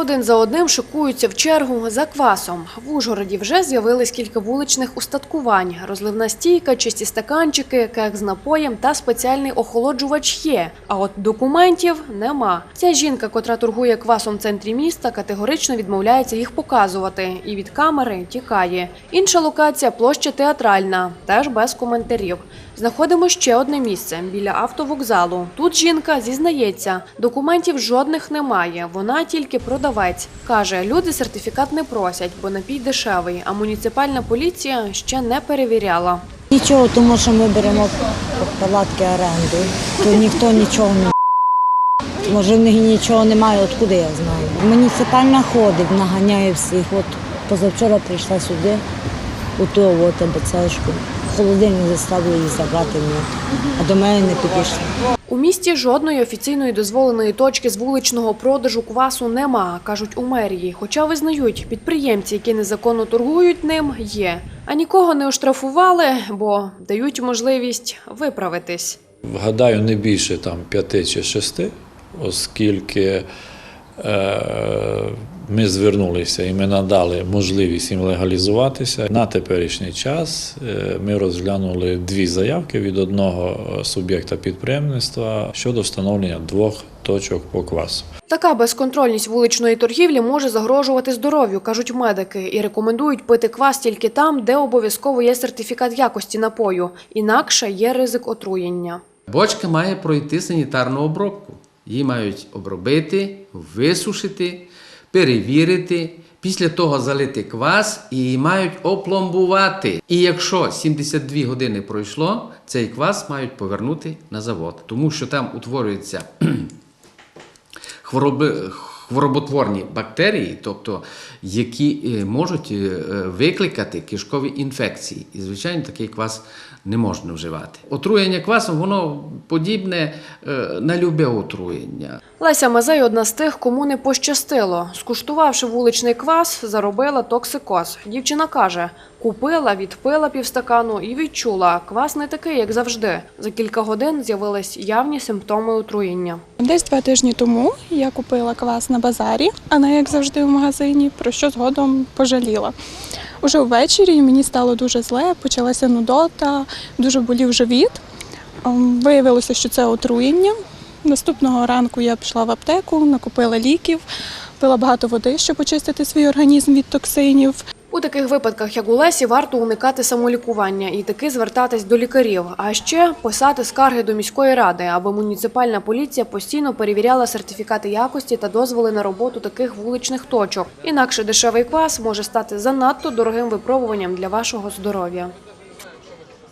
Один за одним шикуються в чергу за квасом. В Ужгороді вже з'явились кілька вуличних устаткувань. Розливна стійка, чисті стаканчики, кек з напоєм та спеціальний охолоджувач є. А от документів нема. Ця жінка, котра торгує квасом в центрі міста, категорично відмовляється їх показувати і від камери тікає. Інша локація площа театральна, теж без коментарів. Знаходимо ще одне місце біля автовокзалу. Тут жінка зізнається, документів жодних немає. Вона тільки продавець. Каже, люди сертифікат не просять, бо напій дешевий, а муніципальна поліція ще не перевіряла. Нічого, тому що ми беремо палатки оренду, то ніхто нічого не може нічого немає, откуди я знаю. Муніципальна ходить, наганяє всіх. От позавчора прийшла сюди, у ту от. Холодильник заставили її забрати а до мене не підійшли. У місті жодної офіційної дозволеної точки з вуличного продажу квасу нема, кажуть у мерії. Хоча визнають, підприємці, які незаконно торгують ним, є. А нікого не оштрафували, бо дають можливість виправитись. Гадаю, не більше там п'яти чи шести, оскільки е, ми звернулися і ми надали можливість їм легалізуватися. На теперішній час е, ми розглянули дві заявки від одного е, суб'єкта підприємництва щодо встановлення двох точок по квасу. Така безконтрольність вуличної торгівлі може загрожувати здоров'ю, кажуть медики, і рекомендують пити квас тільки там, де обов'язково є сертифікат якості напою. Інакше є ризик отруєння. Бочка має пройти санітарну обробку. Її мають обробити, висушити, перевірити, після того залити квас і мають опломбувати. І якщо 72 години пройшло, цей квас мають повернути на завод, тому що там утворюються хвороби, хвороботворні бактерії, тобто які е, можуть е, викликати кишкові інфекції. І, звичайно, такий квас не можна вживати. Отруєння квасом воно подібне е, на любе отруєння. Леся Мазей одна з тих, кому не пощастило. Скуштувавши вуличний квас, заробила токсикоз. Дівчина каже, купила, відпила півстакану і відчула, квас не такий, як завжди. За кілька годин з'явились явні симптоми отруєння. Десь два тижні тому я купила квас на базарі, а не як завжди в магазині, про що згодом пожаліла. Уже ввечері мені стало дуже зле, почалася нудота, дуже болів живіт. Ем, Виявилося, що це отруєння. Наступного ранку я пішла в аптеку, накупила ліків, пила багато води, щоб очистити свій організм від токсинів. У таких випадках, як у Лесі, варто уникати самолікування і таки звертатись до лікарів, а ще писати скарги до міської ради, аби муніципальна поліція постійно перевіряла сертифікати якості та дозволи на роботу таких вуличних точок. Інакше дешевий квас може стати занадто дорогим випробуванням для вашого здоров'я.